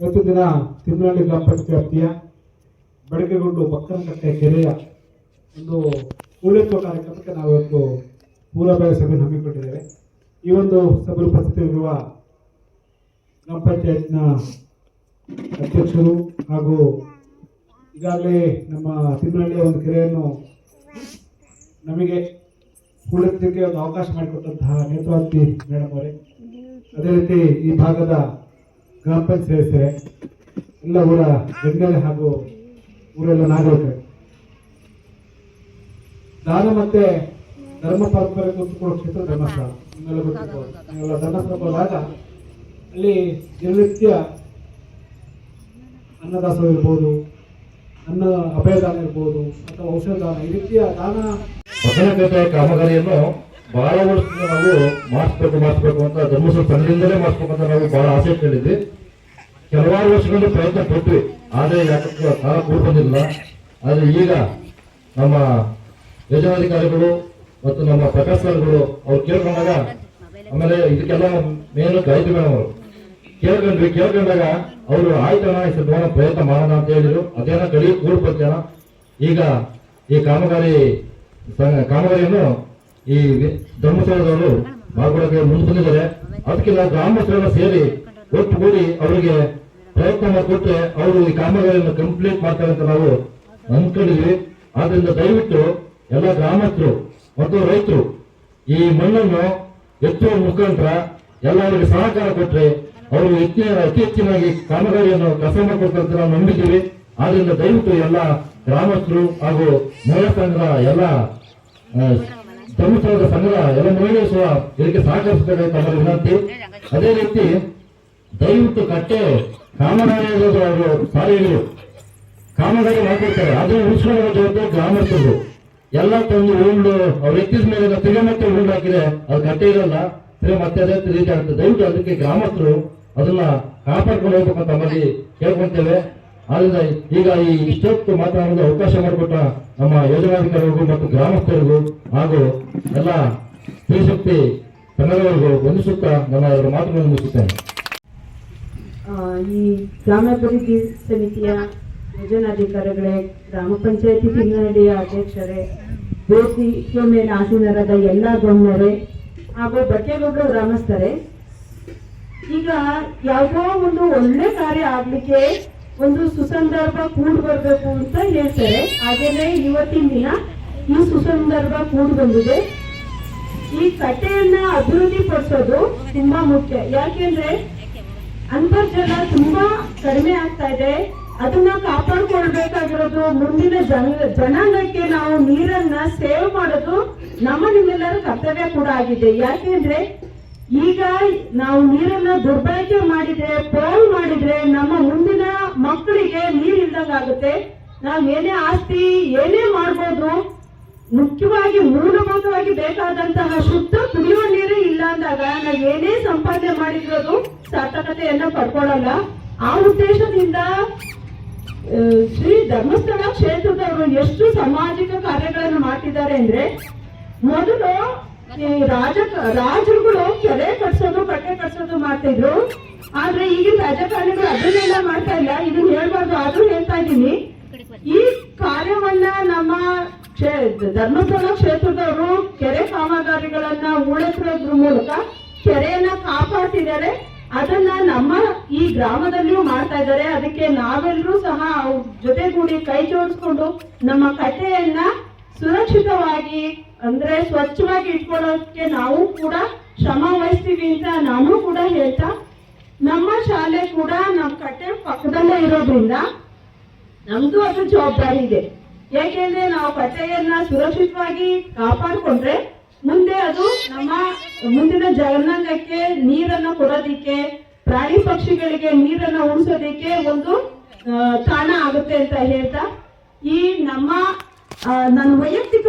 ಇವತ್ತು ದಿನ ತಿಮ್ಮನಹಳ್ಳಿ ಗ್ರಾಮ ಪಂಚಾಯತ್ ವ್ಯಾಪ್ತಿಯ ಬಡಕೆಗುಂಡು ಬಕ್ಕನಕಟ್ಟೆ ಕೆರೆಯ ಒಂದು ಉಳಿಸುವ ಕಾರ್ಯಕ್ರಮಕ್ಕೆ ನಾವು ಇವತ್ತು ಪೂರ್ವಭಾವಿ ಸಭೆಯನ್ನು ಹಮ್ಮಿಕೊಂಡಿದ್ದೇವೆ. ಈ ಒಂದು ಸಭೆ ಉಪಸ್ಥಿತರಿರುವ ಗ್ರಾಮ ಪಂಚಾಯತ್ನ ಅಧ್ಯಕ್ಷರು ಹಾಗೂ ಈಗಾಗಲೇ ನಮ್ಮ ತಿಮ್ಮನಹಳ್ಳಿಯ ಒಂದು ಕೆರೆಯನ್ನು ನಮಗೆ ಹೂಳೆತ್ತಲಿಕ್ಕೆ ಒಂದು ಅವಕಾಶ ಮಾಡಿಕೊಟ್ಟಂತಹ ನೇತ್ರಾವತಿ ಮೇಡಮ್ ಅವರೇ. ಅದೇ ರೀತಿ ಈ ಭಾಗದ ಗ್ರಾಮ ಪಂಚಾಯತ್ ಸದಸ್ಯರೇ, ಎಲ್ಲ ಊರ ಗಣ್ಯರೇ ಹಾಗೂ ಊರೆಲ್ಲ ನಾಗರಿಕರೇ. ದಾನ ಮತ್ತೆ ಧರ್ಮ ಪರಂಪರೆ ಕೂತ್ಕೊಳ್ಳೋ ಕ್ಷೇತ್ರ ಧರ್ಮಸ್ಥಳ. ನಿಮ್ಮೆಲ್ಲ ಗೊತ್ತಿರ್ಬೋದು. ಧರ್ಮಸ್ಥಳ ಹೋದಾಗ ಅಲ್ಲಿ ದಿನನಿತ್ಯ ಅನ್ನದಾಸೋಹ ಇರ್ಬೋದು, ಅನ್ನ ಅಭಯದಾನ ಇರ್ಬೋದು, ಅಥವಾ ಔಷಧ ದಾನ ಈ ರೀತಿಯ ದಾನ. ಕಾಮಗಾರಿಯನ್ನು ಬಹಳ ವರ್ಷದಿಂದ ನಾವು ಮಾಡಿಸ್ಬೇಕು ಮಾಡಿಸ್ಬೇಕು ಅಂತ ಧರ್ಮಸ್ಥಳ ತಂಡದಿಂದಲೇ ಮಾಡಿಸ್ಬೇಕು ಅಂತ ನಾವು ಬಹಳ ಆಸೆ ಕೇಳಿದ್ವಿ. ಕೆಲವಾರು ವರ್ಷಗಳಿಂದ ಪ್ರಯತ್ನ ಪಟ್ವಿ, ಆದರೆ ಯಾಕಂದ್ರೆ ಕಾಲ ಕೂಡ ಬಂದಿಲ್ಲ. ಆದರೆ ಈಗ ನಮ್ಮ ಯೋಜನಾಧಿಕಾರಿಗಳು ಮತ್ತು ನಮ್ಮ ಪ್ರಕಾಶ್ ಸರ್ಗಳು ಅವ್ರು ಕೇಳ್ಕೊಂಡಾಗ ಆಮೇಲೆ ಇದಕ್ಕೆಲ್ಲ ಮೇನ್ ಗಾಯತ್ರಿ ಮೇಡಮ್ ಅವರು. ಕೇಳ್ಕೊಂಡ್ವಿ, ಕೇಳ್ಕೊಂಡಾಗ ಅವರು ಆಯ್ತಣ್ಣ ಈ ಪ್ರಯತ್ನ ಮಾಡೋಣ ಅಂತ ಹೇಳಿದ್ರು. ಅದೇನೋ ಕಡಿಗೆ ಕೂಡ ಈಗ ಈ ಕಾಮಗಾರಿ, ಕಾಮಗಾರಿಯನ್ನು ಈ ಧರ್ಮಸ್ಥಳದವರು ಮಾಡ್ಕೊಳಕ್ಕೆ ಮುಂದೆ ಬಂದಿದ್ದಾರೆ. ಅದಕ್ಕೆಲ್ಲ ಗ್ರಾಮಸ್ಥರೆಲ್ಲ ಸೇರಿ ಒಟ್ಟುಗೂಡಿ ಅವರಿಗೆ ಪ್ರಯತ್ನ ಮಾಡಿಕೊಟ್ರೆ ಅವರು ಈ ಕಾಮಗಾರಿಯನ್ನು ಕಂಪ್ಲೀಟ್ ಮಾಡ್ತಾರೆ ಅಂತ ನಾವು ಅಂದ್ಕೊಂಡಿದ್ವಿ ಆದ್ರಿಂದ ದಯವಿಟ್ಟು ಎಲ್ಲ ಗ್ರಾಮಸ್ಥರು ಮತ್ತು ರೈತರು ಈ ಮಣ್ಣನ್ನು ಎತ್ತುವ ಮುಖಾಂತರ ಎಲ್ಲರಿಗೆ ಸಹಕಾರ ಕೊಟ್ಟರೆ ಅವರು ಹೆಚ್ಚಿನ ಅತಿ ಹೆಚ್ಚಿನಾಗಿ ಕಾಮಗಾರಿಯನ್ನು ಕಸ ಮಾಡಿಕೊಡ್ತಾರೆ ನಾವು ನಂಬಿದ್ದೀವಿ. ಆದ್ರಿಂದ ದಯವಿಟ್ಟು ಎಲ್ಲ ಗ್ರಾಮಸ್ಥರು ಹಾಗೂ ಮಹಿಳಾ ಸಂಘದ ಎಲ್ಲ ಆ, ಸಂಘ ಎಲ್ಲ ಮಹಿಳೆಯರು ಸಹ ಇದಕ್ಕೆ ಸಹಕರಿಸಬೇಕಾಗಿ ತಮ್ಮ ವಿನಂತಿ. ಅದೇ ರೀತಿ ದಯವಿಟ್ಟು ಕಟ್ಟೆ ಕಾಮಗಾರಿ ಅನ್ನೋದು ಅವರು ಕಾಮಗಾರಿ ಮಾಡಿರ್ತಾರೆ ಅದನ್ನು ಉಳಿಸ್ಕೊಳ್ಳೋ ಜವಾಬ್ದಾರಿ ಗ್ರಾಮಸ್ಥರು ಎಲ್ಲ ತಂದು ಉಂಡು ಅವ್ರು ಎತ್ತಿದ ಮೇಲೆ ತಿರುಗಿ ಮತ್ತೆ ಉಂಡು ಹಾಕಿದ್ರೆ ಅದು ಕಟ್ಟೆ ಇರಲ್ಲ ತಿರುಗಿ ಮತ್ತೆ ಅದೇ ರೀತಿ ಆಗ್ತದೆ ದಯವಿಟ್ಟು ಅದಕ್ಕೆ ಗ್ರಾಮಸ್ಥರು ಅದನ್ನ ಕಾಪಾಡ್ಕೊಂಡು ಹೋಗ್ಬೇಕು ಅಂತ ಮಾಡಿ ಕೇಳ್ಕೊಂತೇವೆ ಆದ್ರಿಂದ ಈಗ ಈ ಇಷ್ಟೊತ್ತು ಮಾತನಾಡಲು ಅವಕಾಶ ಮಾಡಿಕೊಟ್ಟ ನಮ್ಮ ಯೋಜನಾಧಿಕಾರಿಗಳಿಗೂ ಮತ್ತು ಗ್ರಾಮಸ್ಥರಿಗೂ ಹಾಗೂ ಎಲ್ಲ ಸ್ತ್ರೀಶಕ್ತಿ ಕನ್ನಡವರಿಗೂ ವಂದಿಸುತ್ತಾ ನನ್ನ ಎರಡು ಮಾತುಗಳನ್ನು ಮುಗಿಸುತ್ತೇನೆ. ಈ ಗ್ರಾಮಾಭಿವೃದ್ಧಿ ಸಮಿತಿಯ ಯೋಜನಾಧಿಕಾರಿಗಳೇ, ಗ್ರಾಮ ಪಂಚಾಯತಿ ಹಿನ್ನಡೆಯ ಅಧ್ಯಕ್ಷರೇ, ಜ್ಯೋತಿ ಸೋಮೇನ ಆಸೀನರಾದ ಎಲ್ಲ ಗಣ್ಯರೇ ಹಾಗೂ ಬಟ್ಟೆಗೊಬ್ಬರು ಗ್ರಾಮಸ್ಥರೇ, ಈಗ ಯಾವುದೋ ಒಂದು ಒಳ್ಳೆ ಕಾರ್ಯ ಆಗ್ಲಿಕ್ಕೆ ಒಂದು ಸುಸಂದರ್ಭ ಕೂಡ್ ಬರಬೇಕು ಅಂತ ಹೇಳ್ತಾರೆ. ಹಾಗೇನೆ ಇವತ್ತಿನ ದಿನ ಈ ಸುಸಂದರ್ಭ ಕೂಡ್ ಬಂದಿದೆ. ಈ ಕಟ್ಟೆಯನ್ನ ಅಭಿವೃದ್ಧಿ ಪಡಿಸೋದು ತುಂಬಾ ಮುಖ್ಯ. ಯಾಕೆಂದ್ರೆ ಅಂತರ್ಜಲ ತುಂಬಾ ಕಡಿಮೆ ಆಗ್ತಾ ಇದೆ. ಅದನ್ನ ಕಾಪಾಡ್ಕೊಳ್ಬೇಕಾಗಿರೋದು ಮುಂದಿನ ಜನ, ಜನಾಂಗಕ್ಕೆ ನಾವು ನೀರನ್ನ ಸೇವ್ ಮಾಡೋದು ನಮ್ಮ ನಿಮ್ಮೆಲ್ಲರ ಕರ್ತವ್ಯ ಕೂಡ ಆಗಿದೆ. ಯಾಕೆಂದ್ರೆ ಈಗ ನಾವು ನೀರನ್ನ ದುರ್ಬಳಕೆ ಮಾಡಿದ್ರೆ, ಪೋಲ್ ಮಾಡಿದ್ರೆ, ನಮ್ಮ ಮುಂದಿನ ಮಕ್ಕಳಿಗೆ ನೀರ್ ನಾವ್ ಏನೇ ಆಸ್ತಿ ಏನೇ ಮಾಡ್ಬೋದು ಮುಖ್ಯವಾಗಿ, ಮೂಲಭೂತವಾಗಿ ಬೇಕಾದಂತಹ ಶುದ್ಧ ಕುಡಿಯುವ ನೀರೇ ಇಲ್ಲ ಅಂದಾಗ ನಾವು ಏನೇ ಸಂಪಾದನೆ ಮಾಡಿರೋದು ಸಾರ್ಥಕತೆಯನ್ನ ಪಡ್ಕೊಳ್ಳಲ್ಲ. ಆ ಉದ್ದೇಶದಿಂದ ಶ್ರೀ ಧರ್ಮಸ್ಥಳ ಕ್ಷೇತ್ರದವರು ಎಷ್ಟು ಸಾಮಾಜಿಕ ಕಾರ್ಯಗಳನ್ನು ಮಾಡ್ತಿದ್ದಾರೆ ಅಂದ್ರೆ, ಮೊದಲು ಈ ರಾಜ ರಾಜರುಗಳು ಕೆರೆ ಕಟ್ಸೋದು ಕಟ್ಟೆ ಕಟ್ಸೋದು ಮಾಡ್ತಿದ್ರು. ಆದ್ರೆ ಈಗಿನ ರಾಜಕಾರಣಿಗಳು ಅದನ್ನೆಲ್ಲ ಮಾಡ್ತಾ ಇಲ್ಲ. ಇದನ್ನ ಹೇಳ್ಬಾರ್ದು, ಆದ್ರೂ ಹೇಳ್ತಾ ಇದ್ದೀನಿ ಈ ಕಾರ್ಯವನ್ನ ನಮ್ಮ ಧರ್ಮಸ್ಥಳ ಕ್ಷೇತ್ರದವರು ಕೆರೆ ಕಾಮಗಾರಿಗಳನ್ನ ಉಳಿಸೋದ್ರ ಮೂಲಕ ಕೆರೆಯನ್ನ ಕಾಪಾಡ್ತಿದ್ದಾರೆ. ಅದನ್ನ ನಮ್ಮ ಈ ಗ್ರಾಮದಲ್ಲಿಯೂ ಮಾಡ್ತಾ ಇದ್ದಾರೆ. ಅದಕ್ಕೆ ನಾವೆಲ್ಲರೂ ಸಹ ಜೊತೆಗೂಡಿ ಕೈ ಜೋಡಿಸ್ಕೊಂಡು ನಮ್ಮ ಕಟ್ಟೆಯನ್ನ ಸುರಕ್ಷಿತವಾಗಿ, ಅಂದ್ರೆ ಸ್ವಚ್ಛವಾಗಿ ಇಟ್ಕೊಳ್ಳೋಕೆ ನಾವು ಕೂಡ ಶ್ರಮ ವಹಿಸ್ತೀವಿ ಅಂತ ನಾನು ಕೂಡ ಹೇಳ್ತಾ, ನಮ್ಮ ಶಾಲೆ ಕೂಡ ನಮ್ಮ ಕಟ್ಟೆ ಪಕ್ಕದಲ್ಲೇ ಇರೋದ್ರಿಂದ ನಮ್ದು ಅದು ಜವಾಬ್ದಾರಿ ಇದೆ. ಯಾಕೆಂದ್ರೆ ನಾವು ಕಟ್ಟೆಯನ್ನ ಸುರಕ್ಷಿತವಾಗಿ ಕಾಪಾಡ್ಕೊಂಡ್ರೆ ಮುಂದೆ ಅದು ನಮ್ಮ ಮುಂದಿನ ಜನಾಂಗಕ್ಕೆ ನೀರನ್ನ ಕೊಡೋದಿಕ್ಕೆ, ಪ್ರಾಣಿ ಪಕ್ಷಿಗಳಿಗೆ ನೀರನ್ನ ಉಳಿಸೋದಿಕ್ಕೆ ಒಂದು ತಾಣ ಆಗುತ್ತೆ ಅಂತ ಹೇಳ್ತಾ, ಈ ನಮ್ಮ ಆ, ನನ್ನ ವೈಯಕ್ತಿಕ